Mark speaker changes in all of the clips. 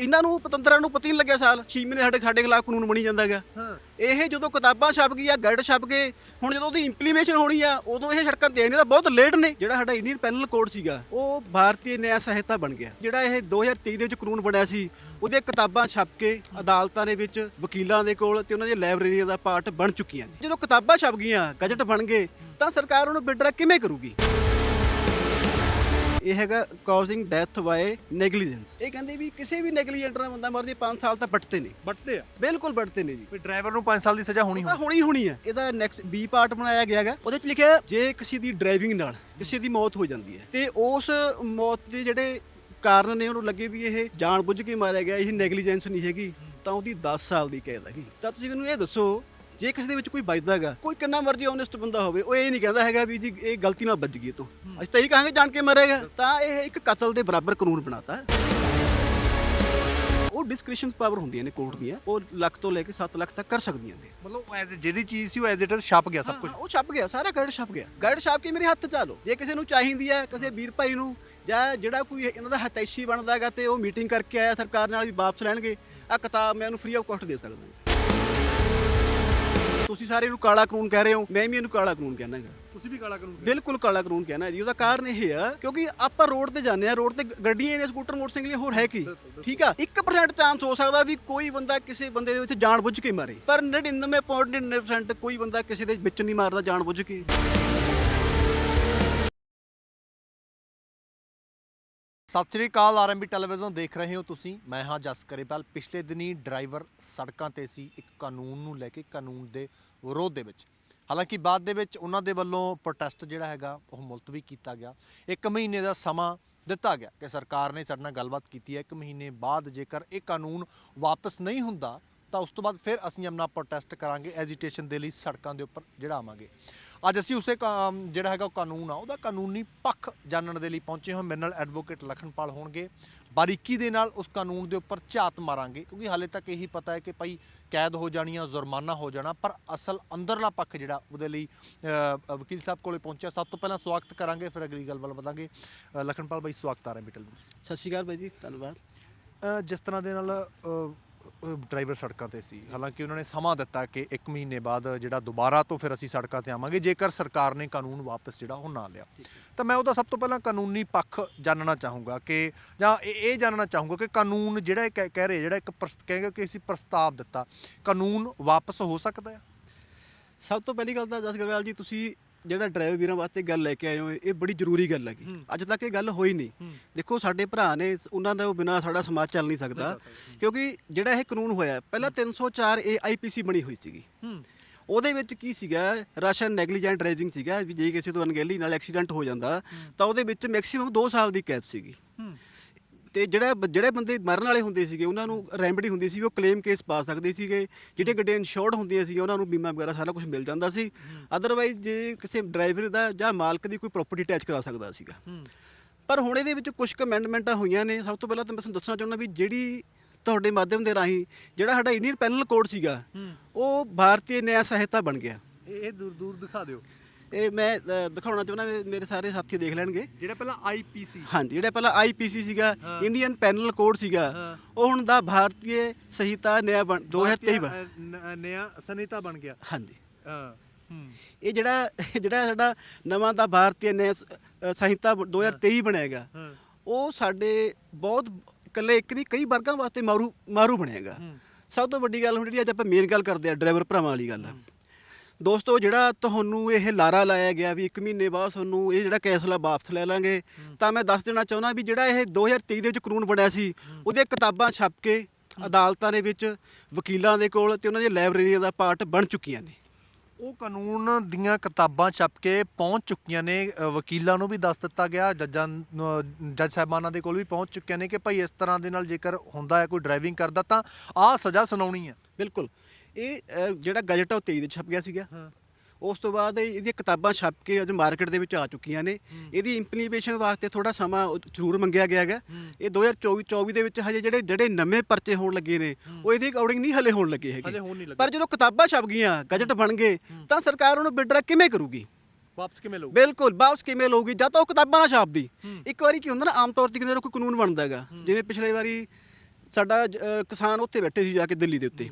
Speaker 1: ਇਹਨਾਂ ਨੂੰ ਪਤੰਦਰਾਂ ਨੂੰ ਪਤਾ ਨਹੀਂ ਲੱਗਿਆ ਸਾਲ। 6 ਮਹੀਨੇ ਸਾਡੇ ਸਾਡੇ ਖਿਲਾਫ ਕਾਨੂੰਨ ਬਣੀ ਜਾਂਦਾ ਹੈਗਾ।
Speaker 2: ਹਾਂ।
Speaker 1: ਇਹ ਜਦੋਂ ਕਿਤਾਬਾਂ ਛਪ ਗਈਆਂ ਗਾਈਡ ਛਪ ਗਏ ਹੁਣ ਜਦੋਂ ਉਹਦੀ ਇੰਪਲੀਮੇਸ਼ਨ ਹੋਣੀ ਆ ਉਦੋਂ ਇਹ ਸੜਕਾਂ ਦੇਣੇ ਤਾਂ ਬਹੁਤ ਲੇਟ ਨੇ ਜਿਹੜਾ ਸਾਡਾ ਇੰਡੀਅਨ ਪੈਨਲ ਕੋਡ ਸੀਗਾ ਉਹ ਭਾਰਤੀ ਨਿਆਂ ਸਹਾਇਤਾ ਬਣ ਗਿਆ। ਜਿਹੜਾ ਇਹ 2023 ਦੇ ਵਿੱਚ ਕਾਨੂੰਨ ਬਣਿਆ ਸੀ ਉਹਦੇ ਕਿਤਾਬਾਂ ਛਪ ਕੇ ਅਦਾਲਤਾਂ ਦੇ ਵਿੱਚ ਵਕੀਲਾਂ ਦੇ ਕੋਲ ਤੇ ਉਹਨਾਂ ਦੀਆਂ ਲਾਇਬ੍ਰੇਰੀਆਂ ਦਾ ਪਾਰਟ ਬਣ ਚੁੱਕੀਆਂ ਨੇ। ਜਦੋਂ ਕਿਤਾਬਾਂ ਛਪ ਗਈਆਂ ਗਜਟ ਬਣ ਗਏ ਤਾਂ ਸਰਕਾਰ ਉਹਨੂੰ ਬਿਡਰਾ ਕਿਵੇਂ ਕਰੂਗੀ? ਇਹ ਹੈਗਾ ਕਾਜ਼ਿੰਗ ਡੈਥ ਬਾਏ ਨੈਗਲੀਜੈਂਸ ਇਹ ਕਹਿੰਦੇ ਵੀ ਕਿਸੇ ਵੀ ਨੈਗਲੀਜੈਂਟ ਨਾਲ ਬੰਦਾ ਮਰ ਜੇ 5 ਸਾਲ ਤਾਂ ਵੱਟਦੇ ਨੇ।
Speaker 2: ਵੱਟਦੇ ਆ?
Speaker 1: ਬਿਲਕੁਲ ਵੱਟਦੇ ਨੇ ਜੀ।
Speaker 2: ਵੀ ਡਰਾਈਵਰ ਨੂੰ 5 ਸਾਲ ਦੀ ਸਜ਼ਾ ਹੋਣੀ
Speaker 1: ਤਾਂ
Speaker 2: ਹੋਣੀ।
Speaker 1: ਹੋਣੀ ਹੋਣੀ ਹੈ। ਇਹਦਾ ਨੈਕਸਟ ਬੀ ਪਾਰਟ ਬਣਾਇਆ ਗਿਆ ਹੈਗਾ। ਉਹਦੇ ਚ ਲਿਖਿਆ ਜੇ ਕਿਸੇ ਦੀ ਡਰਾਈਵਿੰਗ ਨਾਲ ਕਿਸੇ ਦੀ ਮੌਤ ਹੋ ਜਾਂਦੀ ਹੈ ਤੇ ਉਸ ਮੌਤ ਦੇ ਜਿਹੜੇ ਕਾਰਨ ਨੇ ਉਹਨੂੰ ਲੱਗੇ ਵੀ ਇਹ ਜਾਣਬੁੱਝ ਕੇ ਮਾਰਿਆ ਗਿਆ ਇਹ ਨੈਗਲੀਜੈਂਸ ਨਹੀਂ ਹੈਗੀ। ਤਾਂ ਉਹਦੀ 10 ਸਾਲ ਦੀ ਕੈਦ ਹੈਗੀ। ਤਾਂ ਤੁਸੀਂ ਮੈਨੂੰ ਇਹ ਦੱਸੋ ਜੇ ਕਿਸੇ ਦੇ ਵਿੱਚ ਕੋਈ ਵੱਜਦਾ ਹੈਗਾ ਕੋਈ ਕਿੰਨਾ ਮਰਜ਼ੀ ਓਨੈਸਟ ਬੰਦਾ ਹੋਵੇ ਉਹ ਇਹ ਨਹੀਂ ਕਹਿੰਦਾ ਹੈਗਾ ਵੀ ਜੀ ਇਹ ਗਲਤੀ ਨਾਲ ਵੱਜ ਗਈ ਇਹ ਤੋਂ। ਅਸੀਂ ਤਾਂ ਇਹ ਕਹਾਂਗੇ ਜਾਣ ਕੇ ਮਰੇਗਾ। ਤਾਂ ਇਹ ਇੱਕ ਕਤਲ ਦੇ ਬਰਾਬਰ ਕਾਨੂੰਨ ਬਣਾਤਾ। ਉਹ ਡਿਸਕ੍ਰਿਸ਼ਨਸ ਪਾਵਰ ਹੁੰਦੀਆਂ ਨੇ ਕੋਰਟ ਦੀਆਂ। ਉਹ ਲੱਖ ਤੋਂ ਲੈ ਕੇ 7 ਲੱਖ ਤੱਕ ਕਰ ਸਕਦੀਆਂ ਨੇ।
Speaker 2: ਮਤਲਬ ਐਜ਼ ਜਿਹੜੀ ਚੀਜ਼ ਸੀ ਉਹ ਐਜ਼ ਇਟ ਇਜ਼ ਛਪ ਗਿਆ ਸਭ ਕੁਝ
Speaker 1: ਉਹ ਛਪ ਗਿਆ ਸਾਰਾ ਗਾਈਡ ਛਪ ਗਿਆ। ਗਾਈਡ ਛਪ ਕੇ ਮੇਰੇ ਹੱਥ ਚਾਲੋ। ਜੇ ਕਿਸੇ ਨੂੰ ਚਾਹੀਦੀ ਹੈ ਕਿਸੇ ਵੀਰ ਭਾਈ ਨੂੰ ਜਾਂ ਜਿਹੜਾ ਕੋਈ ਇਹਨਾਂ ਦਾ ਹਤੈਸ਼ੀ ਬਣਦਾ ਹੈਗਾ ਤੇ ਉਹ ਮੀਟਿੰਗ ਕਰਕੇ ਆਇਆ ਸਰਕਾਰ ਨਾਲ ਵੀ ਵਾਪਸ ਲੈਣਗੇ ਆ ਕਿਤਾਬ ਮੈਂ ਉਹਨੂੰ ਫ੍ਰੀ ਆਫ ਕਾਸਟ ਦੇ ਸਕਦਾ। ਹਾਂ। ਤੁਸੀਂ ਸਾਰੇ ਇਹਨੂੰ ਕਾਲਾ ਕਾਨੂੰਨ ਕਹਿ ਰਹੇ ਹੋ? ਮੈਂ ਵੀ ਇਹਨੂੰ ਕਾਲਾ ਕਾਨੂੰਨ ਕਹਿਣਾ ਹੈਗਾ
Speaker 2: ਤੁਸੀਂ ਵੀ ਕਾਲਾ ਕਾਨੂੰਨ
Speaker 1: ਬਿਲਕੁਲ ਕਾਲਾ ਕਾਨੂੰਨ ਕਹਿਣਾ ਜੀ। ਉਹਦਾ ਕਾਰਨ ਇਹ ਆ ਕਿਉਂਕਿ ਆਪਾਂ ਰੋਡ ਤੇ ਜਾਂਦੇ ਆ ਰੋਡ ਤੇ ਗੱਡੀਆਂ ਨੇ ਸਕੂਟਰ ਮੋਟਰਸਾਈਕਲ ਹੋਰ ਹੈ ਕੀ? ਠੀਕ ਆ? 1% ਚਾਂਸ ਹੋ ਸਕਦਾ ਵੀ ਕੋਈ ਬੰਦਾ ਕਿਸੇ ਬੰਦੇ ਦੇ ਵਿੱਚ ਜਾਣ ਬੁੱਝ ਕੇ ਮਾਰੇ। ਪਰ 99.99% ਕੋਈ ਬੰਦਾ ਕਿਸੇ ਦੇ ਵਿੱਚ ਨਹੀਂ ਮਾਰਦਾ ਜਾਣ ਬੁੱਝ ਕੇ।
Speaker 2: ਸਤਿ ਸ੍ਰੀ ਅਕਾਲ ਆਰਐਮਬੀ ਟੈਲੀਵਿਜ਼ਨ ਦੇਖ ਰਹੇ ਹੋ ਤੁਸੀਂ। ਮੈਂ ਹਾਂ ਜਸ ਕਰੇਪਾਲ ਪਿਛਲੇ ਦਿਨੀ ਡਰਾਈਵਰ ਸੜਕਾਂ ਤੇ ਸੀ ਇੱਕ ਕਾਨੂੰਨ ਨੂੰ ਲੈ ਕੇ, ਕਾਨੂੰਨ ਦੇ ਵਿਰੋਧ ਦੇ ਵਿੱਚ। ਹਾਲਾਂਕਿ ਬਾਅਦ ਦੇ ਵਿੱਚ ਉਹਨਾਂ ਦੇ ਵੱਲੋਂ ਪ੍ਰੋਟੈਸਟ ਜਿਹੜਾ ਹੈਗਾ, ਉਹ ਮੁਲਤਵੀ ਕੀਤਾ ਗਿਆ। ਇੱਕ ਮਹੀਨੇ ਦਾ ਸਮਾਂ ਦਿੱਤਾ ਗਿਆ ਕਿ ਸਰਕਾਰ ਨੇ ਸਾਡੇ ਨਾਲ ਗੱਲਬਾਤ ਕੀਤੀ ਹੈ। ਇੱਕ ਮਹੀਨੇ ਬਾਅਦ ਜੇਕਰ ਇਹ ਕਾਨੂੰਨ ਵਾਪਸ ਨਹੀਂ ਹੁੰਦਾ ਤਾਂ ਉਸ ਤੋਂ ਬਾਅਦ ਫਿਰ ਅਸੀਂ ਆਪਣਾ ਪ੍ਰੋਟੈਸਟ ਕਰਾਂਗੇ ਐਜੀਟੇਸ਼ਨ ਦੇ ਲਈ ਸੜਕਾਂ ਦੇ ਉੱਪਰ ਜਿਹੜਾ ਆਵਾਂਗੇ ਅੱਜ ਅਸੀਂ ਉਸੇ ਜਿਹੜਾ ਹੈਗਾ ਉਹ ਕਾਨੂੰਨ ਆ ਉਹਦਾ ਕਾਨੂੰਨੀ ਪੱਖ ਜਾਣਨ ਦੇ ਲਈ ਪਹੁੰਚੇ ਹਾਂ ਮੇਰੇ ਨਾਲ ਐਡਵੋਕੇਟ ਲਖਨਪਾਲ ਹੋਣਗੇ। ਬਾਰੀਕੀ ਦੇ ਨਾਲ ਉਸ ਕਾਨੂੰਨ ਦੇ ਉੱਪਰ ਝਾਤ ਮਾਰਾਂਗੇ ਕਿਉਂਕਿ ਹਾਲੇ ਤੱਕ ਇਹੀ ਪਤਾ ਹੈ ਕਿ ਭਾਈ ਕੈਦ ਹੋ ਜਾਣੀਆਂ ਜੁਰਮਾਨਾ ਹੋ ਜਾਣਾ ਪਰ ਅਸਲ ਅੰਦਰਲਾ ਪੱਖ ਜਿਹੜਾ ਉਹਦੇ ਲਈ ਵਕੀਲ ਸਾਹਿਬ ਕੋਲੇ ਪਹੁੰਚਿਆ। ਸਭ ਤੋਂ ਪਹਿਲਾਂ ਸਵਾਗਤ ਕਰਾਂਗੇ ਫਿਰ ਅਗਲੀ ਗੱਲ ਵੱਲ ਵਧਾਂਗੇ। ਲਖਨਪਾਲ ਬਾਈ ਸਵਾਗਤ ਆ ਰਿਹਾ ਮਿਟਲ
Speaker 1: ਸਤਿ ਸ਼੍ਰੀ ਅਕਾਲ ਬਾਈ ਜੀ ਧੰਨਵਾਦ।
Speaker 2: ਜਿਸ ਤਰ੍ਹਾਂ ਦੇ ਨਾਲ ਡਰਾਈਵਰ ਸੜਕਾਂ ਤੇ ਸੀ। ਹਾਲਾਂਕਿ ਉਹਨਾਂ ਨੇ ਸਮਾਂ ਦਿੱਤਾ ਕਿ 1 ਮਹੀਨੇ ਬਾਅਦ ਜਿਹੜਾ ਦੁਬਾਰਾ ਤੋਂ ਫਿਰ ਅਸੀਂ ਸੜਕਾਂ ਤੇ ਆਵਾਂਗੇ ਜੇਕਰ ਸਰਕਾਰ ਨੇ ਕਾਨੂੰਨ ਵਾਪਸ ਜਿਹੜਾ ਉਹ ਨਾ ਲਿਆ। ਤਾਂ ਮੈਂ ਉਹਦਾ ਸਭ ਤੋਂ ਪਹਿਲਾਂ ਕਾਨੂੰਨੀ ਪੱਖ ਜਾਣਨਾ ਚਾਹੂੰਗਾ ਕਿ ਜਾਂ ਇਹ ਜਾਣਨਾ ਚਾਹੂੰਗਾ ਕਿ ਕਾਨੂੰਨ ਜਿਹੜਾ ਇਹ ਕਹਿ ਰਹੇ ਜਿਹੜਾ ਇੱਕ ਕਹਿੰਗੇ ਕਿ ਅਸੀਂ ਪ੍ਰਸਤਾਵ ਦਿੱਤਾ ਕਾਨੂੰਨ ਵਾਪਸ ਹੋ ਸਕਦਾ ਹੈ?
Speaker 1: ਸਭ ਤੋਂ ਪਹਿਲੀ ਗੱਲ ਤਾਂ ਜਸ ਗਰਵਾਲ ਜੀ ਤੁਸੀਂ ਜਿਹੜਾ ਡਰਾਈਵਰ ਵੀਰਾਂ ਵਾਸਤੇ ਗੱਲ ਲੈ ਕੇ ਆਏ ਹੋ ਇਹ ਬੜੀ ਜ਼ਰੂਰੀ ਗੱਲ ਹੈਗੀ। ਅੱਜ ਤੱਕ ਇਹ ਗੱਲ ਹੋਈ ਨਹੀਂ। ਦੇਖੋ ਸਾਡੇ ਭਰਾ ਨੇ ਉਹਨਾਂ ਦੇ ਬਿਨਾ ਸਾਡਾ ਸਮਾਜ ਚੱਲ ਨਹੀਂ ਸਕਦਾ। ਕਿਉਂਕਿ ਜਿਹੜਾ ਇਹ ਕਾਨੂੰਨ ਹੋਇਆ ਪਹਿਲਾਂ 304 ਏ ਆਈਪੀਸੀ ਬਣੀ ਹੋਈ ਸੀਗੀ। ਉਹਦੇ ਵਿੱਚ ਕੀ ਸੀਗਾ ਰਸ਼ਨ ਨੈਗਲੀਜੈਂਟ ਡਰਾਈਵਿੰਗ ਸੀਗਾ ਵੀ ਜੇ ਕਿਸੇ ਤੋਂ ਅਣਗਹਿਲੀ ਨਾਲ ਐਕਸੀਡੈਂਟ ਹੋ ਜਾਂਦਾ ਤਾਂ ਉਹਦੇ ਵਿੱਚ ਮੈਕਸਿਮਮ 2 ਸਾਲ ਦੀ ਕੈਦ ਸੀਗੀ। ਤੇ ਜਿਹੜਾ ਜਿਹੜੇ ਬੰਦੇ ਮਰਨ ਵਾਲੇ ਹੁੰਦੇ ਸੀਗੇ ਉਹਨਾਂ ਨੂੰ ਰੈਮਡੀ ਹੁੰਦੀ ਸੀ ਉਹ ਕਲੇਮ ਕੇਸ ਪਾ ਸਕਦੇ ਸੀਗੇ। ਜਿਹੜੇ ਗੱਡੀਆਂ ਇੰਸ਼ੋਰਡ ਹੁੰਦੀਆਂ ਸੀ ਉਹਨਾਂ ਨੂੰ ਬੀਮਾ ਵਗੈਰਾ ਸਾਰਾ ਕੁਝ ਮਿਲ ਜਾਂਦਾ ਸੀ। ਅਦਰਵਾਈਜ਼ ਜੇ ਕਿਸੇ ਡਰਾਈਵਰ ਦਾ ਜਾਂ ਮਾਲਕ ਦੀ ਕੋਈ ਪ੍ਰਾਪਰਟੀ ਅਟੈਚ ਕਰਾ ਸਕਦਾ ਸੀਗਾ। ਪਰ ਹੁਣ ਇਹਦੇ ਵਿੱਚ ਕੁਝ ਕੁ ਅਮੈਂਡਮੈਂਟਾਂ ਹੋਈਆਂ ਨੇ। ਸਭ ਤੋਂ ਪਹਿਲਾਂ ਤਾਂ ਮੈਂ ਤੁਹਾਨੂੰ ਦੱਸਣਾ ਚਾਹੁੰਦਾ ਵੀ ਜਿਹੜੀ ਤੁਹਾਡੇ ਮਾਧਿਅਮ ਦੇ ਰਾਹੀਂ ਜਿਹੜਾ ਸਾਡਾ ਇੰਡੀਅਨ ਪੈਨਲ ਕੋਡ ਸੀਗਾ ਉਹ ਭਾਰਤੀ ਨਿਆਂ ਸਹਾਇਤਾ ਬਣ ਗਿਆ।
Speaker 2: ਇਹ ਦੂਰ ਦੂਰ ਦਿਖਾ ਦਿਓ।
Speaker 1: ਇਹ ਮੈਂ ਅ, ਦਿਖਾਉਣਾ ਚਾਹੁੰਦਾ ਮੇ- ਮੇਰੇ ਸਾਰੇ ਸਾਥੀ ਦੇਖ ਲੈਣਗੇ।
Speaker 2: ਜਿਹੜਾ ਪਹਿਲਾਂ ਆਈਪੀਸੀ
Speaker 1: ਹਾਂਜੀ ਜਿਹੜਾ ਪਹਿਲਾਂ ਆਈਪੀਸੀ ਸੀਗਾ। ਇੰਡੀਅਨ ਪੈਨਲ ਕੋਡ ਸੀਗਾ
Speaker 2: ਹਾਂ।
Speaker 1: ਉਹ ਹੁਣ ਦਾ ਭਾਰਤੀ ਸੰਹਿਤਾ ਨਿਆਂ ਬਣ 2023 ਬਣ।
Speaker 2: ਨਿਆ ਸੰਹਿਤਾ ਬਣ ਗਿਆ।
Speaker 1: ਹਾਂਜੀ।
Speaker 2: ਹਾਂ ਹੂੰ।
Speaker 1: ਇਹ ਜਿਹੜਾ ਜਿਹੜਾ ਸਾਡਾ ਨਵਾਂ ਦਾ ਭਾਰਤੀ ਨਿਆਂ ਸ- ਅ, ਸੰਹਿਤਾ 2023 ਬਣੇਗਾ
Speaker 2: ਹਾਂ।
Speaker 1: ਉਹ ਸਾਡੇ ਬਹੁਤ ਇਕੱਲੇ ਇੱਕ ਨਹੀਂ ਕਈ ਵਰਗਾਂ ਵਾਸਤੇ ਮਾਰੂ ਮਾਰੂ ਬਣੇਗਾ
Speaker 2: ਹੂੰ।
Speaker 1: ਸਭ ਤੋਂ ਵੱਡੀ ਗੱਲ ਹੁਣ ਜਿਹੜੀ ਅੱਜ ਆਪਾਂ ਮੇਨ ਗੱਲ ਕਰਦੇ ਆ ਡਰਾਈਵਰ ਭਰਾਵਾਂ ਵਾਲੀ ਗੱਲ। ਆ ਦੋਸਤੋ ਜਿਹੜਾ ਤੁਹਾਨੂੰ ਇਹ ਲਾਰਾ ਲਾਇਆ ਗਿਆ ਵੀ 1 ਮਹੀਨੇ ਬਾਅਦ ਤੁਹਾਨੂੰ ਇਹ ਜਿਹੜਾ ਕੈਸਲਾ ਵਾਪਸ ਲੈ ਲਾਂਗੇ ਤਾਂ ਮੈਂ ਦੱਸ ਦੇਣਾ ਚਾਹੁੰਦਾ ਵੀ ਜਿਹੜਾ ਇਹ 2023 ਦੇ ਵਿੱਚ ਕਾਨੂੰਨ ਬਣਿਆ ਸੀ ਉਹਦੀਆਂ ਕਿਤਾਬਾਂ ਛਪ ਕੇ ਅਦਾਲਤਾਂ ਦੇ ਵਿੱਚ ਵਕੀਲਾਂ ਦੇ ਕੋਲ ਤੇ ਉਹਨਾਂ ਦੀਆਂ ਲਾਇਬ੍ਰੇਰੀਆਂ ਦਾ ਪਾਰਟ ਬਣ ਚੁੱਕੀਆਂ ਨੇ।
Speaker 2: ਉਹ ਕਾਨੂੰਨ ਦੀਆਂ ਕਿਤਾਬਾਂ ਛਪ ਕੇ ਪਹੁੰਚ ਚੁੱਕੀਆਂ ਨੇ ਵਕੀਲਾਂ ਨੂੰ ਵੀ ਦੱਸ ਦਿੱਤਾ ਗਿਆ ਜੱਜਾਂ ਜੱਜ ਸਾਹਿਬਾਨਾਂ ਦੇ ਕੋਲ ਵੀ ਪਹੁੰਚ ਚੁੱਕੀਆਂ ਨੇ ਕਿ ਭਾਈ ਇਸ ਤਰ੍ਹਾਂ ਦੇ ਨਾਲ ਜੇਕਰ ਹੁੰਦਾ ਹੈ ਕੋਈ ਡਰਾਈਵਿੰਗ ਕਰਦਾ ਤਾਂ ਆਹ ਸਜ਼ਾ ਸੁਣਾਉਣੀ ਹੈ।
Speaker 1: ਬਿਲਕੁਲ। ਇਹ ਜਿਹੜਾ ਗਜਟ ਆ ਉਹ 23 ਦੇ ਛਪ ਗਿਆ ਸੀਗਾ।
Speaker 2: ਹਾਂ।
Speaker 1: ਉਸ ਤੋਂ ਬਾਅਦ ਇਹ- ਇਹਦੀਆਂ ਕਿਤਾਬਾਂ ਛਪ ਕੇ ਅੱਜ ਮਾਰਕੀਟ ਦੇ ਵਿੱਚ ਆ ਚੁੱਕੀਆਂ ਨੇ। ਇਹਦੀ ਇੰਪਲੀਮੇਸ਼ਨ ਵਾਸਤੇ ਥੋੜਾ ਸਮਾਂ ਉਹ ਜ਼ਰੂਰ ਮੰਗਿਆ ਗਿਆ ਹੈਗਾ। ਇਹ 2024 24 ਦੇ ਵਿੱਚ ਹਜੇ ਜਿਹੜੇ ਜਿਹੜੇ ਨਵੇਂ ਪਰਚੇ ਹੋਣ ਲੱਗੇ ਨੇ ਉਹ ਇਹਦੇ ਅਕੋਰਡਿੰਗ ਨਹੀਂ ਹਲੇ ਹੋਣ ਲੱਗੇ
Speaker 2: ਹਲੇ
Speaker 1: ਹੈਗੇ
Speaker 2: ਹੋਣ ਨਹੀਂ ਲੱਗੇ।
Speaker 1: ਪਰ ਜਦੋਂ ਕਿਤਾਬਾਂ ਛਪ ਗਈਆਂ ਗਜਟ ਬਣ ਗਏ ਤਾਂ ਸਰਕਾਰ ਉਹਨੂੰ ਬਿਡਰਾ ਕਿਵੇਂ ਕਰੂਗੀ?
Speaker 2: ਵਾਪਸ ਕਿਵੇਂ ਲਊ
Speaker 1: ਬਿਲਕੁਲ ਵਾਪਸ ਕਿਵੇਂ ਲਊਗੀ? ਜਾਂ ਤਾਂ ਉਹ ਕਿਤਾਬਾਂ ਨਾ ਛਾਪਦੀ। ਇੱਕ ਵਾਰੀ ਕੀ ਹੁੰਦਾ ਨਾ ਆਮ ਤੌਰ ਤੇ ਕਿਤੇ ਕੋਈ ਕਾਨੂੰਨ ਬਣਦਾ ਹੈਗਾ। ਜਿਵੇਂ ਪਿਛਲੇ ਵਾਰੀ ਸਾਡਾ ਜ- ਕਿਸਾਨ ਉੱਥੇ ਬੈਠੇ ਸੀ ਜਾ ਕੇ ਦਿੱਲੀ ਦੇ ਉੱਤੇ।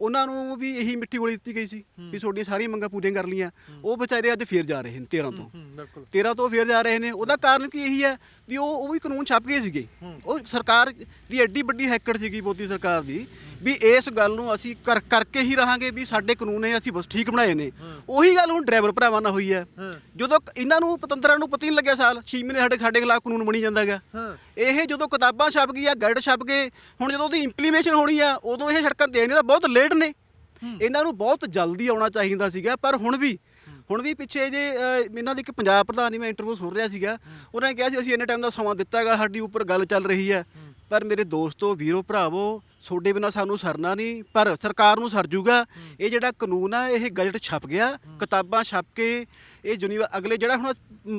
Speaker 1: ਉਹਨਾਂ ਨੂੰ ਵੀ ਇਹੀ ਮਿੱਠੀ ਗੋਲੀ ਦਿੱਤੀ ਗਈ ਸੀ ਵੀ ਤੁਹਾਡੀਆਂ ਸਾਰੀਆਂ ਮੰਗਾਂ ਪੂਰੀਆਂ ਕਰ ਲੀਆਂ ਉਹ ਵਿਚਾਰੇ ਅੱਜ ਫੇਰ ਜਾ ਰਹੇ ਨੇ 13 ਤੋਂ।
Speaker 2: ਬਿਲਕੁਲ।
Speaker 1: 13 ਤੋਂ ਫੇਰ ਜਾ ਰਹੇ ਨੇ। ਉਹਦਾ ਕਾਰਨ ਕੀ ਇਹੀ ਹੈ ਵੀ ਉਹ ਉਹ ਵੀ ਕਾਨੂੰਨ ਛਾਪ ਗਏ ਸੀਗੇ। ਉਹ ਸਰਕਾਰ ਦੀ ਐਡੀ ਵੱਡੀ ਹੈਕੜ ਸੀਗੀ ਮੋਦੀ ਸਰਕਾਰ ਦੀ ਵੀ ਇਸ ਗੱਲ ਨੂੰ ਅਸੀਂ ਕਰ ਕਰਕੇ ਹੀ ਰਹਾਂਗੇ ਵੀ ਸਾਡੇ ਕਾਨੂੰਨ ਇਹ ਅਸੀਂ ਬਸ ਠੀਕ ਬਣਾਏ ਨੇ। ਉਹੀ ਗੱਲ ਹੁਣ ਡਰਾਈਵਰ ਭਰਾਵਾਂ ਨਾਲ ਹੋਈ ਹੈ। ਜਦੋਂ ਇਹਨਾਂ ਨੂੰ ਪਤੰਦਰਾਂ ਨੂੰ ਪਤਾ ਹੀ ਨਹੀਂ ਲੱਗਿਆ ਸਾਲ। 6 ਮਹੀਨੇ ਸਾਡੇ ਸਾਡੇ ਖਿਲਾਫ ਕਾਨੂੰਨ ਬਣੀ ਜਾਂਦਾ ਹੈਗਾ। ਇਹ ਜਦੋਂ ਕਿਤਾਬਾਂ ਛਪ ਗਈਆਂ ਗਾਈਡ ਛਪ ਗਏ ਹੁਣ ਜਦੋਂ ਉਹਦੀ ਇੰਪਲੀਮੇਸ਼ਨ ਹੋਣੀ ਆ ਉਦੋਂ ਇਹ ਸੜਕਾਂ ਦੇਣੇ ਤਾਂ ਬਹੁਤ ਲੇਟ ਨੇ। ਇਹਨਾਂ ਨੂੰ ਬਹੁਤ ਜਲਦੀ ਆਉਣਾ ਚਾਹੀਦਾ ਸੀਗਾ ਪਰ ਹੁਣ ਵੀ ਹੁਣ ਵੀ ਪਿੱਛੇ ਜੇ ਇਹਨਾਂ ਦੇ ਇੱਕ ਪੰਜਾਬ ਪ੍ਰਧਾਨ ਦੀ ਮੈਂ ਇੰਟਰਵਿਊ ਸੁਣ ਰਿਹਾ ਸੀਗਾ ਉਹਨਾਂ ਨੇ ਕਿਹਾ ਸੀ ਅਸੀਂ ਇੰਨੇ ਟਾਈਮ ਦਾ ਸਮਾਂ ਦਿੱਤਾ ਹੈਗਾ ਸਾਡੀ ਉੱਪਰ ਗੱਲ ਚੱਲ ਰਹੀ ਹੈ। ਪਰ ਮੇਰੇ ਦੋਸਤੋ ਵੀਰੋ ਭਰਾਵੋ ਤੁਹਾਡੇ ਬਿਨਾ ਸਾਨੂੰ ਸਰਨਾ ਨਹੀਂ ਪਰ ਸਰਕਾਰ ਨੂੰ ਸਰ ਜੂਗਾ। ਇਹ ਜਿਹੜਾ ਕਾਨੂੰਨ ਆ ਇਹ ਗਜਟ ਛਪ ਗਿਆ। ਕਿਤਾਬਾਂ ਛਪ ਕੇ ਇਹ ਯੂਨੀਵਰ ਅਗਲੇ ਜਿਹੜਾ ਹੁਣ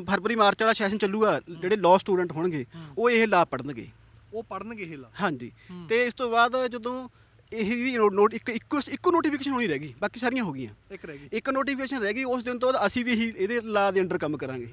Speaker 1: ਫਰਵਰੀ ਮਾਰਚ ਵਾਲਾ ਸੈਸ਼ਨ ਚੱਲੂਗਾ ਜਿਹੜੇ ਲਾਅ ਸਟੂਡੈਂਟ ਹੋਣਗੇ ਉਹ ਇਹ ਲਾ ਪੜਨਗੇ
Speaker 2: ਉਹ ਪੜਨਗੇ ਇਹ ਲਾ।
Speaker 1: ਹਾਂਜੀ। ਤੇ ਇਸ ਤੋਂ ਬਾਅਦ ਜਦੋਂ ਇਹਦੀ ਨੋਟ ਇੱਕ ਇੱਕੋ ਇੱਕੋ ਨੋਟੀਫਿਕੇਸ਼ਨ ਹੋਣੀ ਰਹਿ ਗਈ ਬਾਕੀ ਸਾਰੀਆਂ ਹੋ ਗਈਆਂ।
Speaker 2: ਇੱਕ ਰਹਿ ਗਈ।
Speaker 1: ਇੱਕ ਨੋਟੀਫਿਕੇਸ਼ਨ ਰਹਿ ਗਈ ਉਸ ਦਿਨ ਤੋਂ ਬਾਅਦ ਅਸੀਂ ਵੀ ਇਹੀ ਇਹਦੇ ਲਾ ਦੇ ਅੰਡਰ ਕੰਮ ਕਰਾਂਗੇ।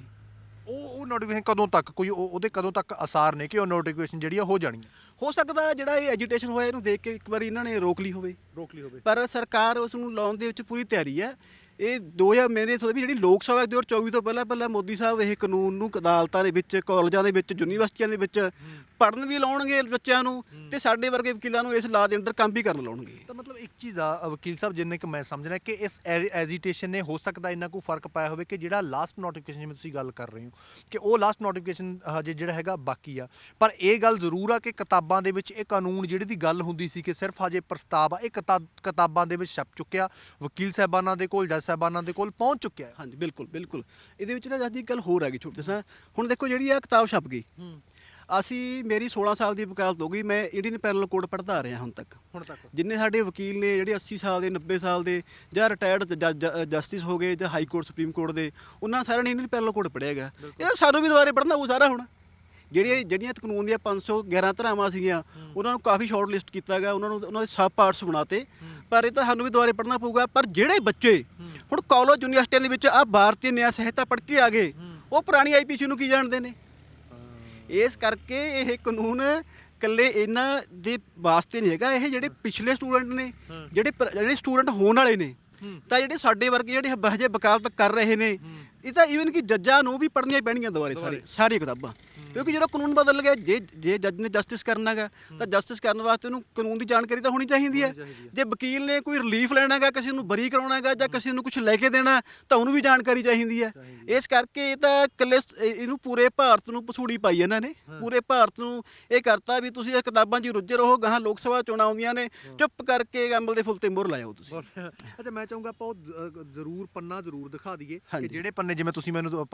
Speaker 2: ਉਹ ਉਹ ਨੋਟੀਫਿਕੇਸ਼ਨ ਕਦੋਂ ਤੱਕ ਕੋਈ ਉਹ- ਉਹਦੇ ਕਦੋਂ ਤੱਕ ਅਸਾਰ ਨੇ ਕਿ ਉਹ ਨੋਟੀਫਿਕੇਸ਼ਨ ਜਿਹੜੀ ਆ ਹੋ ਜਾਣੀ ਹੈ
Speaker 1: ਹੋ ਸਕਦਾ ਜਿਹੜਾ ਇਹ ਐਜੀਟੇਸ਼ਨ ਹੋਇਆ ਇਹਨੂੰ ਦੇਖ ਕੇ ਇੱਕ ਵਾਰੀ ਇਹਨਾਂ ਨੇ ਰੋਕ ਲਈ ਹੋਵੇ।
Speaker 2: ਰੋਕ ਲਈ ਹੋਵੇ।
Speaker 1: ਪਰ ਸਰਕਾਰ ਉਸ ਨੂੰ ਲਾਉਣ ਦੇ ਵਿੱਚ ਪੂਰੀ ਤਿਆਰੀ ਹੈ। ਇਹ 2000 ਮੇਰੇ ਸੋਚ ਵੀ ਜਿਹੜੀ ਲੋਕ ਸਭਾ 2024 ਤੋਂ ਪਹਿਲਾਂ ਪਹਿਲਾਂ ਮੋਦੀ ਸਾਹਿਬ ਇਹ ਕਾਨੂੰਨ ਨੂੰ ਅਦਾਲਤਾਂ ਦੇ ਵਿੱਚ, ਕਾਲਜਾਂ ਦੇ ਵਿੱਚ, ਯੂਨੀਵਰਸਿਟੀਆਂ ਦੇ ਵਿੱਚ ਪੜਨ ਵੀ ਲਾਉਣਗੇ ਬੱਚਿਆਂ ਨੂੰ ਤੇ ਸਾਡੇ ਵਰਗੇ ਵਕੀਲਾਂ ਨੂੰ ਇਸ ਲਾ ਦੇ ਅੰਦਰ ਕੰਮ ਵੀ ਕਰਨ ਲਾਉਣਗੇ।
Speaker 2: ਤਾਂ ਮਤਲਬ ਇੱਕ ਚੀਜ਼ ਆ, ਵਕੀਲ ਸਾਹਿਬ, ਜਿੰਨੇ ਕਿ ਮੈਂ ਸਮਝਣਾ ਕਿ ਇਸ ਐਜੀਟੇਸ਼ਨ ਨੇ ਹੋ ਸਕਦਾ ਇੰਨਾ ਕੋ ਫ਼ਰਕ ਪਾਇਆ ਹੋਵੇ ਕਿ ਜਿਹੜਾ ਲਾਸਟ ਨੋਟੀਫਿਕੇਸ਼ਨ ਜਿਵੇਂ ਤੁਸੀਂ ਗੱਲ ਕਰ ਰਹੇ ਹੋ, ਕਿ ਉਹ ਲਾਸਟ ਨੋਟੀਫਿਕੇਸ਼ਨ ਹਜੇ ਜਿਹੜਾ ਹੈਗਾ ਬਾਕੀ ਆ। ਪਰ ਇਹ ਗੱਲ ਜ਼ਰੂਰ ਆ ਕਿ ਕਿਤਾਬਾਂ ਦੇ ਵਿੱਚ ਇਹ ਕਾਨੂੰਨ ਜਿਹੜੀ ਦੀ ਗੱਲ ਹੁੰਦੀ ਸੀ ਕਿ ਸਿਰਫ ਹਜੇ ਪ੍ਰਸਤਾਵ ਆ, ਇਹ ਕਿਤਾ- ਕਿਤਾਬਾਂ ਦੇ ਵਿੱਚ ਛਪ ਚੁੱਕਿਆ। ਵਕੀਲ ਸਾਹਿਬਾਨਾਂ ਦੇ ਕੋਲ ਜੱਜ ਸਾਹਿਬਾਨਾਂ ਦੇ ਕੋਲ ਪਹੁੰਚ ਚੁੱਕਿਆ ਹੈ।
Speaker 1: ਹਾਂਜੀ ਬਿਲਕੁਲ ਬਿਲਕੁਲ। ਇਹਦੇ ਵਿੱਚ ਨਾ ਜੱਜ ਇੱਕ ਗੱਲ ਹੋਰ ਹੈਗੀ ਛੋਟੀ ਦੱਸਣਾ ਹੁਣ ਦੇਖੋ ਜਿਹੜੀ ਆ ਕਿਤਾਬ ਛਪ ਗਈ ਅਸੀਂ ਮੇਰੀ 16 ਸਾਲ ਦੀ ਵਕਾਲਤ ਹੋ ਗਈ ਮੈਂ ਇੰਡੀਅਨ ਪੈਨਲ ਕੋਡ ਪੜ੍ਹਦਾ ਆ ਰਿਹਾ ਹੁਣ ਤੱਕ।
Speaker 2: ਹੁਣ ਤੱਕ।
Speaker 1: ਜਿੰਨੇ ਸਾਡੇ ਵਕੀਲ ਨੇ ਜਿਹੜੇ 80 ਸਾਲ ਦੇ 90 ਸਾਲ ਦੇ ਜਾਂ ਰਿਟਾਇਰਡ ਜਸਟਿਸ ਹੋ ਗਏ ਜਾਂ ਹਾਈ ਕੋਰਟ ਸੁਪਰੀਮ ਕੋਰਟ ਦੇ ਉਹਨਾਂ ਸਾਰਿਆਂ ਨੇ ਇੰਡੀਅਨ ਪੈਨਲ ਕੋਡ ਪੜ੍ਹਿਆ ਹੈਗਾ। ਇਹ ਸਾਨੂੰ ਵੀ ਦੁਬਾਰੇ ਪੜ੍ਹਨਾ ਉਹ ਸਾਰਾ ਹੁਣ। ਜਿਹੜੀਆਂ ਜਿਹੜੀਆਂ ਕਾਨੂੰਨ ਦੀਆਂ 511 ਧਰਾਵਾਂ ਸੀਗੀਆਂ ਉਹਨਾਂ ਨੂੰ ਕਾਫੀ ਸ਼ਾਰਟ ਲਿਸਟ ਕੀਤਾ ਗਿਆ ਉਹਨਾਂ ਨੂੰ ਉਹਨਾਂ ਦੇ ਸਬ ਪਾਰਟਸ ਬਣਾਤੇ। ਪਰ ਇਹ ਤਾਂ ਸਾਨੂੰ ਵੀ ਦੁਬਾਰੇ ਪੜ੍ਹਨਾ ਪਊਗਾ। ਪਰ ਜਿਹੜੇ ਬੱਚੇ ਹੁਣ ਕਾਲਜ ਯੂਨੀਵਰਸਿਟੀਆਂ ਦੇ ਵਿੱਚ ਆ ਭਾਰਤੀ ਨਿਆਂ ਸਹਿਤਾ ਪੜ੍ਹ ਕੇ ਆ ਗਏ ਉਹ ਪੁਰਾਣੀ ਆਈਪੀਸੀ ਨੂੰ ਕੀ ਜਾਣਦੇ ਨੇ? ਇਸ ਕਰਕੇ ਇਹ ਕਾਨੂੰਨ ਇਕੱਲੇ ਇਹਨਾਂ ਦੇ ਵਾਸਤੇ ਨਹੀਂ ਹੈਗਾ। ਇਹ ਜਿਹੜੇ ਪਿਛਲੇ ਸਟੂਡੈਂਟ ਨੇ ਜਿਹੜੇ ਜਿਹੜੇ ਸਟੂਡੈਂਟ ਹੋਣ ਵਾਲੇ ਨੇ ਤਾਂ ਜਿਹੜੇ ਸਾਡੇ ਵਰਗੇ ਜਿਹੜੇ ਹਜੇ ਵਕਾਲਤ ਕਰ ਰਹੇ ਨੇ ਇਹ ਤਾਂ ਈਵਨ ਕਿ ਜੱਜਾਂ ਨੂੰ ਵੀ ਪੜ੍ਹਨੀਆਂ ਪੈਣਗੀਆਂ ਦੁਬਾਰੇ ਸਾਰੇ ਸਾਰੀਆਂ ਕਿਤਾਬਾਂ। ਕਿਉਂਕਿ ਜਦੋਂ ਕਾਨੂੰਨ ਬਦਲ ਗਿਆ ਜੇ ਜੇ ਜੱਜ ਨੇ ਜਸਟਿਸ ਕਰਨਾਗਾ ਤਾਂ ਜਸਟਿਸ ਕਰਨ ਵਾਸਤੇ ਉਹਨੂੰ ਕਾਨੂੰਨ ਦੀ ਜਾਣਕਾਰੀ ਤਾਂ ਹੋਣੀ ਚਾਹੀਦੀ ਹੈ। ਜੇ ਵਕੀਲ ਨੇ ਕੋਈ ਰਿਲੀਫ ਲੈਣਾਗਾ ਕਿਸੇ ਨੂੰ ਬਰੀ ਕਰਾਉਣਾਗਾ ਜਾਂ ਕਿਸੇ ਨੂੰ ਕੁਝ ਲੈ ਕੇ ਦੇਣਾ ਤਾਂ ਉਹਨੂੰ ਵੀ ਜਾਣਕਾਰੀ ਚਾਹੀਦੀ ਹੈ। ਇਸ ਕਰਕੇ ਇਹ ਤਾਂ ਇਕੱਲੇ ਇਹਨੂੰ ਪੂਰੇ ਭਾਰਤ ਨੂੰ ਪਸੂੜੀ ਪਾਈ ਇਹਨਾਂ ਨੇ। ਪੂਰੇ ਭਾਰਤ ਨੂੰ ਇਹ ਕਰਤਾ ਵੀ ਤੁਸੀਂ ਇਹ ਕਿਤਾਬਾਂ 'ਚ ਰੁੱਝੇ ਰਹੋ ਗਾਹਾਂ ਲੋਕ ਸਭਾ ਚੋਣਾਂ ਆਉਂਦੀਆਂ ਨੇ ਚੁੱਪ ਕਰਕੇ ਅੰਬਲ ਦੇ ਫੁੱਲ ਤੇ ਮੁਹਰ ਲਾਇਓ ਤੁਸੀਂ।
Speaker 2: ਅੱਛਾ ਮੈਂ ਚਾਹੂੰਗਾ ਆਪਾਂ ਉਹ ਜ਼ਰੂਰ ਪੰਨਾ ਜ਼ਰੂਰ ਦਿਖਾ ਦਈਏ ਕਿ। ਜਿਹੜੇ ਪੰਨੇ ਜਿਵੇਂ ਤੁਸੀਂ ਮੈਨੂੰ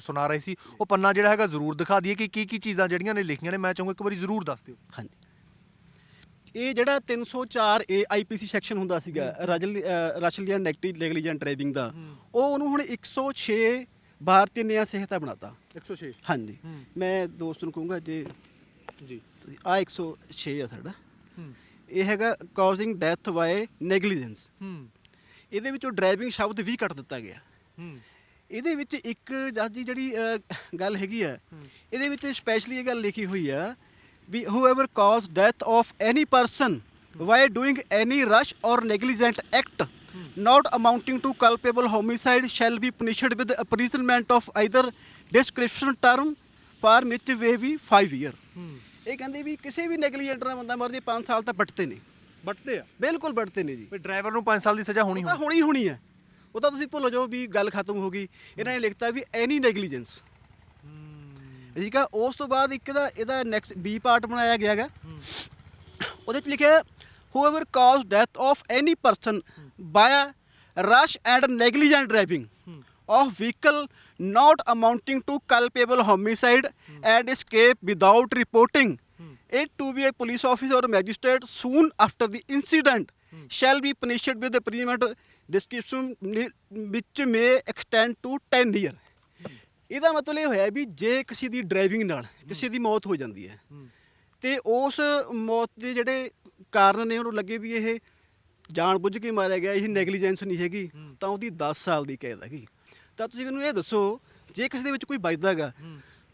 Speaker 2: ਸੁਣਾ ਰਹੇ ਸੀ ਉਹ ਪੰਨਾ ਜਿਹੜਾ ਹੈਗਾ ਜ਼ਰੂਰ ਦਿਖਾ ਦਈਏ ਕਿ ਕੀ ਕੀ ਚੀਜ਼ਾਂ ਜਿਹੜੀਆਂ ਨੇ ਲਿਖੀਆਂ ਨੇ ਮੈਂ ਚਾਹੂੰਗਾ ਇੱਕ ਵਾਰੀ ਜ਼ਰੂਰ ਦੱਸ ਦਿਓ।
Speaker 1: ਹਾਂਜੀ। ਇਹ ਜਿਹੜਾ 304 ਏ ਆਈਪੀਸੀ ਸੈਕਸ਼ਨ ਹੁੰਦਾ ਸੀਗਾ ਰਜਲ ਰਸ਼ਲੀਅਨ ਨੈਗੇਟਿਵ ਲੈਗਲੀਜੈਂਟ ਡਰਾਈਵਿੰਗ ਦਾ ਉਹ ਉਹਨੂੰ ਹੁਣ 106 ਭਾਰਤੀ ਨਿਆਂ ਸਹਿਤਾ ਬਣਾਤਾ।
Speaker 2: 106
Speaker 1: ਹਾਂਜੀ। ਮੈਂ ਦੋਸਤ ਨੂੰ ਕਹੂੰਗਾ ਜੇ
Speaker 2: ਜੀ।
Speaker 1: ਆ 106 ਆ ਸਾਡਾ। ਇਹ ਹੈਗਾ ਕਾਜ਼ਿੰਗ ਡੈਥ ਬਾਏ ਨੈਗਲੀਜੈਂਸ
Speaker 2: ਹੂੰ।
Speaker 1: ਇਹਦੇ ਵਿੱਚੋਂ ਡਰਾਈਵਿੰਗ ਸ਼ਬਦ ਵੀ ਕੱਟ ਦਿੱਤਾ ਗਿਆ।
Speaker 2: ਹੂੰ।
Speaker 1: ਇਹਦੇ ਵਿੱਚ ਇੱਕ ਜੱਜ ਦੀ ਜਿਹੜੀ ਅਹ, ਗੱਲ ਹੈਗੀ ਆ ਇਹਦੇ ਵਿੱਚ ਸਪੈਸ਼ਲੀ ਇਹ ਗੱਲ ਲਿਖੀ ਹੋਈ ਆ ਵੀ whoever cause death of any person by doing any rash or negligent act not amounting to culpable homicide shall be punished with imprisonment of either description term for which may be 5 year ਇਹ ਕਹਿੰਦੇ ਵੀ ਕਿਸੇ ਵੀ ਨੈਗਲੀਜੈਂਟ ਨਾਲ ਬੰਦਾ ਮਰ ਜੇ 5 ਸਾਲ ਤਾਂ ਬੱਟਦੇ ਨੇ
Speaker 2: ਵੱਟਦੇ ਆ
Speaker 1: ਬਿਲਕੁਲ ਬੱਟਦੇ ਨੇ ਜੀ
Speaker 2: ਵੀ ਡਰਾਈਵਰ ਨੂੰ 5 ਸਾਲ ਦੀ ਸਜ਼ਾ ਹੋਣੀ
Speaker 1: ਉਹ ਤਾਂ
Speaker 2: ਹੋਣੀ
Speaker 1: ਹੋਣੀ ਹੋਣੀ ਹੈ ਉਹ ਤਾਂ ਤੁਸੀਂ ਭੁੱਲ ਜਾਓ ਵੀ ਗੱਲ ਖਤਮ ਹੋ ਗਈ ਇਹਨਾਂ ਨੇ ਲਿਖਤਾ ਵੀ ਐਨੀ ਨੈਗਲੀਜੈਂਸ ਠੀਕ ਆ ਉਸ ਤੋਂ ਬਾਅਦ ਇੱਕ ਦਾ ਇਹਦਾ ਨੈਕਸਟ ਬੀ ਪਾਰਟ ਬਣਾਇਆ ਗਿਆ ਹੈਗਾ ਉਹਦੇ ਚ ਲਿਖਿਆ caused death of any person by a rash and negligent driving of vehicle not amounting to culpable homicide and escape without reporting it to be a police officer or magistrate soon after the incident shall be punished with the imprisonment description which may extend to 10 year ਇਹਦਾ ਮਤਲਬ ਇਹ ਹੋਇਆ ਵੀ ਜੇ ਕਿਸੇ ਦੀ driving ਨਾਲ ਕਿਸੇ ਦੀ ਮੌਤ ਹੋ ਜਾਂਦੀ ਹੈ ਤੇ ਉਸ ਮੌਤ ਦੇ ਜਿਹੜੇ ਕਾਰਨ ਨੇ ਉਹਨੂੰ ਲੱਗੇ ਵੀ ਇਹ ਜਾਣ ਬੁੱਝ ਕੇ ਮਾਰਿਆ ਗਿਆ ਇਹ ਨੈਗਲੀਜੈਂਸ ਨਹੀਂ ਹੈਗੀ ਤਾਂ ਉਹਦੀ 10 ਸਾਲ ਦੀ ਕੈਦ ਹੈਗੀ। ਤਾਂ ਤੁਸੀਂ ਮੈਨੂੰ ਇਹ ਦੱਸੋ ਜੇ ਕਿਸੇ ਦੇ ਵਿੱਚ ਕੋਈ ਵੱਜਦਾ ਹੈਗਾ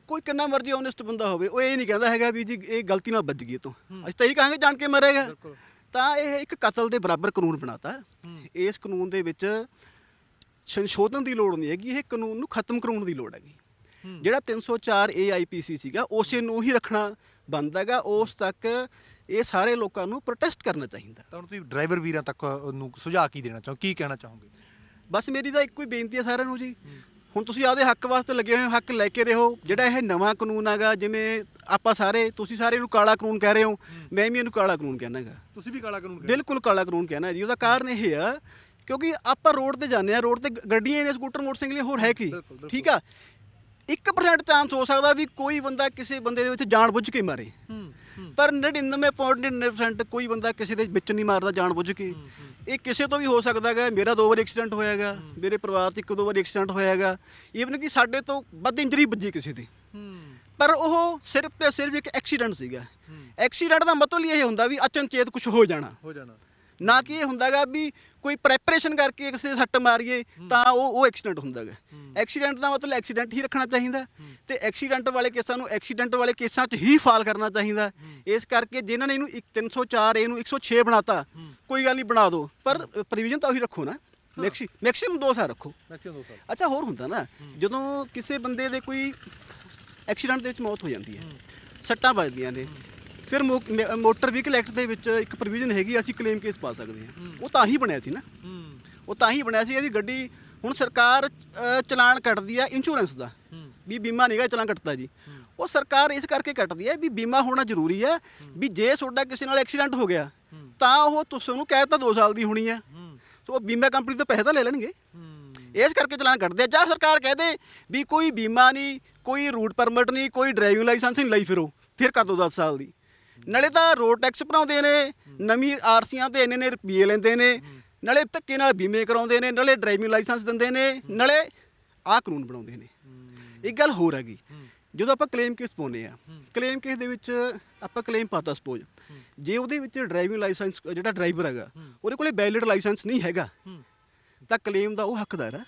Speaker 1: ਕੋਈ ਕਿੰਨਾ ਮਰਜ਼ੀ ਓਨੈਸਟ ਬੰਦਾ ਹੋਵੇ ਉਹ ਇਹ ਨਹੀਂ ਕਹਿੰਦਾ ਹੈਗਾ ਵੀ ਜੀ ਇਹ ਗਲਤੀ ਨਾਲ ਵੱਜ ਗਈ ਤੂੰ। ਅਸੀਂ ਤਾਂ ਇਹੀ ਕਹਾਂਗੇ ਜਾਣ ਕੇ ਮਰੇਗਾ ਤਾਂ ਇਹ ਇੱਕ ਕਤਲ ਦੇ ਬਰਾਬਰ ਕਾਨੂੰਨ ਬਣਾਤਾ। ਇਸ ਕਾਨੂੰਨ ਦੇ ਵਿੱਚ ਸੰਸ਼ੋਧਨ ਦੀ ਲੋੜ ਨਹੀਂ ਹੈਗੀ ਇਹ ਕਾਨੂੰਨ ਨੂੰ ਖਤਮ ਕਰਾਉਣ ਦੀ ਲੋੜ ਹੈਗੀ। ਜਿਹੜਾ 304 AIPC ਸੀਗਾ ਉਸੇ ਨੂੰ ਹੀ ਰੱਖਣਾ ਬਣਦਾ ਹੈਗਾ ਉਸ ਤੱਕ ਇਹ ਸਾਰੇ ਲੋਕਾਂ ਨੂੰ ਪ੍ਰੋਟੈਸਟ ਕਰਨਾ ਚਾਹੀਦਾ।
Speaker 2: ਤਾਂ ਤੁਸੀਂ ਡਰਾਈਵਰ ਵੀਰਾਂ ਤੱਕ ਨੂੰ ਸੁਝਾਅ ਕੀ ਦੇਣਾ ਚਾਹੋ ਕੀ ਕਹਿਣਾ ਚਾਹੋਗੇ?
Speaker 1: ਬਸ ਮੇਰੀ ਤਾਂ ਇੱਕੋ ਹੀ ਬੇਨਤੀ ਹੈ ਸਾਰਿਆਂ ਨੂੰ ਜੀ ਹੁਣ ਤੁਸੀਂ ਆਪਦੇ ਹੱਕ ਵਾਸਤੇ ਲੱਗੇ ਹੋਏ ਹੋ ਹੱਕ ਲੈ ਕੇ ਰਹੋ। ਜਿਹੜਾ ਇਹ ਨਵਾਂ ਕਾਨੂੰਨ ਹੈਗਾ ਜਿਵੇਂ ਆਪਾਂ ਸਾਰੇ ਤੁਸੀਂ ਸਾਰੇ ਇਹਨੂੰ ਕਾਲਾ ਕਾਨੂੰਨ ਕਹਿ ਰਹੇ ਹੋ ਮੈਂ ਵੀ ਇਹਨੂੰ ਕਾਲਾ ਕਾਨੂੰਨ ਕਹਿਣਾਗਾ
Speaker 2: ਤੁਸੀਂ ਵੀ ਕਾਲਾ ਕਾਨੂੰਨ
Speaker 1: ਬਿਲਕੁਲ ਕਾਲਾ ਕਾਨੂੰਨ ਕਹਿਣਾ ਜੀ ਉਹਦਾ ਕਾਰਨ ਇਹ ਆ ਕਿਉਂਕਿ ਆਪਾਂ ਰੋਡ ਤੇ ਜਾਂਦੇ ਆ ਰੋਡ ਤੇ ਗੱਡੀਆਂ ਨੇ ਸਕੂਟਰ ਮੋਟਰਸਾਈਕਲ ਹੋਰ ਹੈ ਕੀ। ਠੀਕ ਆ? 1% ਚਾਂਸ ਹੋ ਸਕਦਾ ਵੀ ਕੋਈ ਬੰਦਾ ਕਿਸੇ ਬੰਦੇ ਦੇ ਵਿੱਚ ਜਾਣ ਬੁੱਝ ਕੇ ਮਾਰੇ।
Speaker 2: ਹੂੰ।
Speaker 1: ਪਰ 99.99% ਕੋਈ ਬੰਦਾ ਕਿਸੇ ਦੇ ਵਿੱਚ ਨਹੀਂ ਮਾਰਦਾ ਜਾਣ ਬੁੱਝ ਕੇ। ਇਹ ਕਿਸੇ ਤੋਂ ਵੀ ਹੋ ਸਕਦਾ ਹੈਗਾ ਮੇਰਾ ਦੋ ਵਾਰ ਐਕਸੀਡੈਂਟ ਹੋਇਆ ਹੈਗਾ ਮੇਰੇ ਪਰਿਵਾਰ 'ਚ ਇੱਕ ਦੋ ਵਾਰ ਐਕਸੀਡੈਂਟ ਹੋਇਆ ਹੈਗਾ। ਈਵਨ ਕਿ ਸਾਡੇ ਤੋਂ ਵੱਧ ਇੰਜਰੀ ਵੱਜੀ ਕਿਸੇ ਦੀ। ਪਰ ਉਹ ਸਿਰਫ ਤੇ ਸਿਰਫ ਇੱਕ ਐਕਸੀਡੈਂਟ ਸੀਗਾ। ਐਕਸੀਡੈਂਟ ਦਾ ਮਤਲਬ ਇਹ ਹੁੰਦਾ ਵੀ ਅਚਨਚੇਤ ਕੁਝ ਹੋ ਜਾਣਾ।
Speaker 2: ਹੋ ਜਾਣਾ।
Speaker 1: ਨਾ ਕਿ ਇਹ ਹੁੰਦਾਗਾ ਵੀ ਕੋਈ ਪ੍ਰੈਪਰੇਸ਼ਨ ਕਰਕੇ ਕਿਸੇ ਦੇ ਸੱਟ ਮਾਰੀਏ ਤਾਂ ਉਹ ਉਹ ਐਕਸੀਡੈਂਟ ਹੁੰਦਾਗਾ ਐਕਸੀਡੈਂਟ ਦਾ ਮਤਲਬ ਐਕਸੀਡੈਂਟ ਹੀ ਰੱਖਣਾ ਚਾਹੀਦਾ। ਤੇ ਐਕਸੀਡੈਂਟ ਵਾਲੇ ਕੇਸਾਂ ਨੂੰ ਐਕਸੀਡੈਂਟ ਵਾਲੇ ਕੇਸਾਂ 'ਚ ਹੀ ਫਾਲ ਕਰਨਾ ਚਾਹੀਦਾ। ਇਸ ਕਰਕੇ ਜਿਨ੍ਹਾਂ ਨੇ ਇਹਨੂੰ ਇੱਕ 304 ਇਹਨੂੰ 106 ਬਣਾਤਾ ਕੋਈ ਗੱਲ ਨਹੀਂ ਬਣਾ ਦਿਓ ਪਰ ਪ੍ਰੋਵੀਜ਼ਨ ਤਾਂ ਉਹੀ ਰੱਖੋ ਨਾ। ਮੈਕਸੀ ਮੈਕਸਿਮਮ 2 ਸਾਲ ਰੱਖੋ।
Speaker 2: ਮੈਕਸਿਮਮ ਦੋ ਸਾਲ।
Speaker 1: ਅੱਛਾ ਹੋਰ ਹੁੰਦਾ ਨਾ। ਜਦੋਂ ਕਿਸੇ ਬੰਦੇ ਦੇ ਕੋਈ ਐਕਸੀਡੈਂਟ ਦੇ ਵਿੱਚ ਮੌਤ ਹੋ ਜਾਂਦੀ ਹੈ ਸੱਟਾਂ ਵੱਜਦੀਆਂ ਨੇ। ਫਿਰ ਮੋਟਰ ਵਹੀਕਲ ਐਕਟ ਦੇ ਵਿੱਚ ਇੱਕ ਪ੍ਰੋਵੀਜ਼ਨ ਹੈਗੀ ਅਸੀਂ ਕਲੇਮ ਕੇਸ ਪਾ ਸਕਦੇ ਹਾਂ। ਉਹ ਤਾਂ ਹੀ ਬਣਿਆ ਸੀ ਨਾ। ਉਹ ਤਾਂ ਹੀ ਬਣਿਆ ਸੀ ਇਹ ਵੀ ਗੱਡੀ ਹੁਣ ਸਰਕਾਰ ਚਲਾਨ ਕੱਟਦੀ ਆ ਇੰਸ਼ੋਰੈਂਸ ਦਾ। ਵੀ ਬੀਮਾ ਨਹੀਂਗਾ ਚਲਾਨ ਕੱਟਦਾ ਜੀ। ਉਹ ਸਰਕਾਰ ਇਸ ਕਰਕੇ ਕੱਟਦੀ ਹੈ ਵੀ ਬੀਮਾ ਹੋਣਾ ਜ਼ਰੂਰੀ ਹੈ। ਵੀ ਜੇ ਤੁਹਾਡਾ ਕਿਸੇ ਨਾਲ ਐਕਸੀਡੈਂਟ ਹੋ ਗਿਆ ਤਾਂ ਉਹ ਤੁਸੀਂ ਉਹਨੂੰ ਕਹਿ ਤਾਂ 2 ਸਾਲ ਦੀ ਹੋਣੀ ਹੈ। ਸੋ ਉਹ ਬੀਮਾ ਕੰਪਨੀ ਤੋਂ ਪੈਸੇ ਤਾਂ ਲੈ ਲੈਣਗੇ। ਇਸ ਕਰਕੇ ਚਲਾਨ ਕੱਟਦੇ ਆ। ਜਾਂ ਸਰਕਾਰ ਕਹਿ ਦੇ ਵੀ ਕੋਈ ਬੀਮਾ ਨਹੀਂ ਕੋਈ ਰੂਟ ਪਰਮਿਟ ਨਹੀਂ ਕੋਈ ਡਰਾਈਵਿੰਗ ਲਾਇਸੈਂਸ ਨਹੀਂ ਲਈ ਫਿਰੋ ਫਿਰ ਕਰ ਦੋ 10 ਸਾਲ ਦੀ। ਨਾਲੇ ਤਾਂ ਰੋਡ ਟੈਕਸ ਭਰਾਉਂਦੇ ਨੇ, ਨਵੀਂ ਆਰਸੀਆਂ ਤੇ ਇੰਨੇ ਨੇ ਰੁਪਏ ਲੈਂਦੇ ਨੇ, ਨਾਲੇ ਧੱਕੇ ਨਾਲ ਬੀਮੇ ਕਰਾਉਂਦੇ ਨੇ, ਨਾਲੇ ਡਰਾਈਵਿੰਗ ਲਾਇਸੈਂਸ ਦਿੰਦੇ ਨੇ, ਨਾਲੇ ਆਹ ਕਾਨੂੰਨ ਬਣਾਉਂਦੇ ਨੇ। ਇੱਕ ਗੱਲ ਹੋਰ ਹੈਗੀ, ਜਦੋਂ ਆਪਾਂ ਕਲੇਮ ਕੇਸ ਪਾਉਂਦੇ ਆ ਕਲੇਮ ਕੇਸ ਦੇ ਵਿੱਚ ਆਪਾਂ ਕਲੇਮ ਪਾਤਾ ਸਪੋਜ਼ ਜੇ ਉਹਦੇ ਵਿੱਚ ਡਰਾਈਵਿੰਗ ਲਾਇਸੈਂਸ ਜਿਹੜਾ ਡਰਾਈਵਰ ਹੈਗਾ, ਉਹਦੇ ਕੋਲੇ ਵੈਲਿਡ ਲਾਇਸੈਂਸ ਨਹੀਂ ਹੈਗਾ, ਤਾਂ ਕਲੇਮ ਦਾ ਉਹ ਹੱਕਦਾਰ ਆ,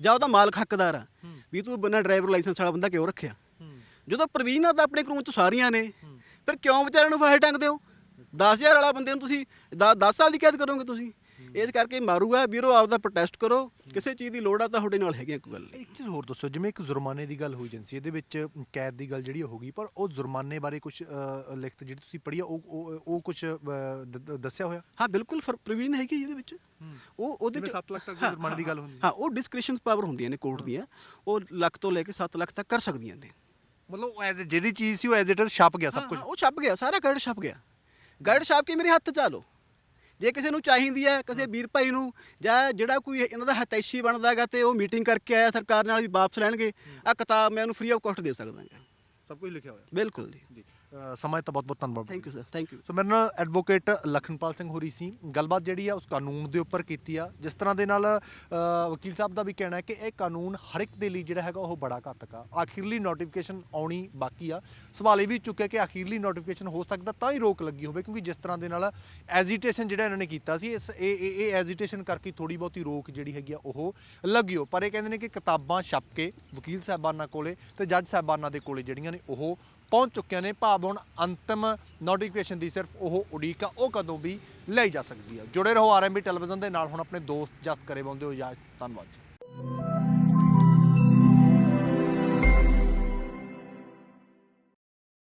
Speaker 1: ਜਾਂ ਉਹਦਾ ਮਾਲਕ ਹੱਕਦਾਰ ਆ, ਵੀ ਤੂੰ ਬਿਨਾਂ ਡਰਾਈਵਰ ਲਾਇਸੈਂਸ ਵਾਲਾ ਬੰਦਾ ਕਿਉਂ ਰੱਖਿਆ? ਜਦੋਂ ਪ੍ਰਵੀਨਾਂ ਤਾਂ ਆਪਣੇ ਕਾਨੂੰਨ ਚ ਸਾਰੀਆਂ ਨੇ ਫਿਰ ਕਿਉਂ ਵਿਚਾਰਿਆਂ ਨੂੰ ਫਾਹੇ ਟੰਗਦੇ ਹੋ? 10000 ਵਾਲਾ ਬੰਦੇ ਨੂੰ ਤੁਸੀਂ 10 ਸਾਲ ਦੀ ਕੈਦ ਕਰੋਗੇ ਤੁਸੀਂ। ਇਸ ਕਰਕੇ ਮਾਰੂਗਾ ਵੀਰੋ ਆਪਦਾ ਪ੍ਰੋਟੈਸਟ ਕਰੋ। ਕਿਸੇ ਚੀਜ਼ ਦੀ ਲੋੜ ਆ ਤਾਂ ਤੁਹਾਡੇ ਨਾਲ ਹੈਗੀ ਕੋਈ ਗੱਲ
Speaker 2: ਇੱਕ ਚੀਜ਼ ਹੋਰ ਦੱਸੋ ਜਿਵੇਂ ਇੱਕ ਜੁਰਮਾਨੇ ਦੀ ਗੱਲ ਹੋਈ ਜਾਂਦੀ ਸੀ ਇਹਦੇ ਵਿੱਚ ਕੈਦ ਦੀ ਗੱਲ ਜਿਹੜੀ ਹੋ ਗਈ ਪਰ ਉਹ ਜੁਰਮਾਨੇ ਬਾਰੇ ਕੁਝ ਲਿਖਤ ਜਿਹੜੀ ਤੁਸੀਂ ਪੜ੍ਹੀ ਆ ਉਹ ਉਹ- ਕੁਝ ਦੱਸਿਆ ਹੋਇਆ?
Speaker 1: ਹਾਂ ਬਿਲਕੁਲ ਪ੍ਰਵੀਨ ਹੈਗੀ ਇਹਦੇ ਵਿੱਚ। ਉਹ ਉਹਦੇ
Speaker 2: ਜਿਵੇਂ
Speaker 1: ਚ
Speaker 2: ਸੱਤ ਲੱਖ ਤੱਕ ਜੁਰਮਾਨੇ ਦੀ ਗੱਲ ਹੁੰਦੀ ਹੈ।
Speaker 1: ਹਾਂ ਉਹ ਡਿਸਕ੍ਰਿਸ਼ਨਸ ਪਾਵਰ ਹੁੰਦੀਆਂ ਨੇ ਕੋਰਟ ਦੀਆਂ। ਉਹ ਲੱਖ ਤੋਂ ਲੈ ਕੇ 7 ਲੱਖ ਤੱਕ ਕਰ ਸਕਦੀਆਂ ਨੇ।
Speaker 2: ਮਤਲਬ ਐਜ਼ ਜਿਹੜੀ ਚੀਜ਼ ਸੀ ਉਹ ਐਜ਼ ਇਟ ਇਜ਼ ਛਪ ਗਿਆ ਸਭ ਕੁਝ
Speaker 1: ਹਾਂ, ਉਹ ਛਪ ਗਿਆ ਸਾਰਾ ਗਾਈਡ ਛਪ ਗਿਆ। ਗਾਈਡ ਛਾਪ ਕੇ ਮੇਰੇ ਹੱਥ ਚ ਲਓ। ਜੇ ਕਿਸੇ ਨੂੰ ਚਾਹੀਦੀ ਹੈ ਕਿਸੇ ਵੀਰ ਭਾਈ ਨੂੰ ਜਾਂ ਜਿਹੜਾ ਕੋਈ ਇਹਨਾਂ ਦਾ ਹਤੈਸ਼ੀ ਬਣਦਾ ਹੈਗਾ ਤੇ ਉਹ ਮੀਟਿੰਗ ਕਰਕੇ ਆਇਆ ਸਰਕਾਰ ਨਾਲ ਵੀ ਵਾਪਸ ਲੈਣਗੇ ਆ ਕਿਤਾਬ ਮੈਂ ਉਹਨੂੰ ਫ੍ਰੀ ਆਫ ਕਾਸਟ ਦੇ ਸਕਦਾ ਹਾਂ
Speaker 2: ਸਭ ਕੁਝ ਲਿਖਿਆ ਹੋਇਆ।
Speaker 1: ਬਿਲਕੁਲ ਜੀ।
Speaker 2: ਸਮਾਂ ਤਾਂ ਬਹੁਤ ਬਹੁਤ ਧੰਨਵਾਦ
Speaker 1: thank you sir thank you
Speaker 2: so ਮੇਰੇ ਨਾਲ ਐਡਵੋਕੇਟ ਲਖਨਪਾਲ ਸਿੰਘ ਹੋਰੀ ਸੀ। ਗੱਲਬਾਤ ਜਿਹੜੀ ਆ ਉਸ ਕਾਨੂੰਨ ਦੇ ਉੱਪਰ ਕੀਤੀ ਆ। ਜਿਸ ਤਰ੍ਹਾਂ ਦੇ ਨਾਲ ਵਕੀਲ ਸਾਹਿਬ ਦਾ ਵੀ ਕਹਿਣਾ ਹੈ ਕਿ ਇਹ ਕਾਨੂੰਨ ਹਰ ਇੱਕ ਦੇ ਲਈ ਜਿਹੜਾ ਹੈਗਾ ਉਹ ਬੜਾ ਘਾਤਕ ਆ। ਆਖਿਰਲੀ ਨੋਟੀਫਿਕੇਸ਼ਨ ਆਉਣੀ ਬਾਕੀ ਆ। ਸਵਾਲ ਇਹ ਵੀ ਚੁੱਕਿਆ ਕਿ ਆਖਿਰਲੀ ਨੋਟੀਫਿਕੇਸ਼ਨ ਹੋ ਸਕਦਾ ਤਾਂ ਹੀ ਰੋਕ ਲੱਗੀ ਹੋਵੇ ਕਿਉਂਕਿ ਜਿਸ ਤਰ੍ਹਾਂ ਦੇ ਨਾਲ ਐਜੀਟੇਸ਼ਨ ਜਿਹੜਾ ਇਹਨਾਂ ਨੇ ਕੀਤਾ ਸੀ ਇਸ ਇਹ ਇਹ ਇਹ ਐਜੀਟੇਸ਼ਨ ਕਰਕੇ ਥੋੜੀ ਬਹੁਤੀ ਰੋਕ ਜਿਹੜੀ ਹੈਗੀ ਆ ਉਹ ਲੱਗੀ ਹੋ ਪਰ ਇਹ ਕਹਿੰਦੇ ਨੇ ਕਿ ਕਿਤਾਬਾਂ ਛਪ ਕੇ ਵਕੀਲ ਸਾਹਿਬਾਨਾਂ ਕੋਲੇ ਤੇ ਜੱਜ ਸਾਹਿਬਾਨਾਂ ਦੇ ਕੋਲੇ ਜਿਹੜੀਆਂ ਨੇ ਉਹ ਪਹੁੰਚ ਚੁੱਕਿਆ ਨੇ। ਭਾਵ ਹੁਣ ਅੰਤਮ ਨੋਟੀਫਿਕੇਸ਼ਨ ਦੀ ਸਿਰਫ ਉਹ ਉਡੀਕ ਆ, ਉਹ ਕਦੋਂ ਵੀ ਲਈ ਜਾ ਸਕਦੀ ਹੈ ਜੁੜੇ ਰਹੋ ਆਰਐਮਬੀ ਟੈਲੀਵਿਜ਼ਨ ਦੇ ਨਾਲ। ਹੁਣ ਆਪਣੇ ਦੋਸਤ ਜਸ ਕਰੇ ਬੰਦੇ ਹੋ ਇਜਾਜ਼ਤ ਧੰਨਵਾਦ ਜੀ।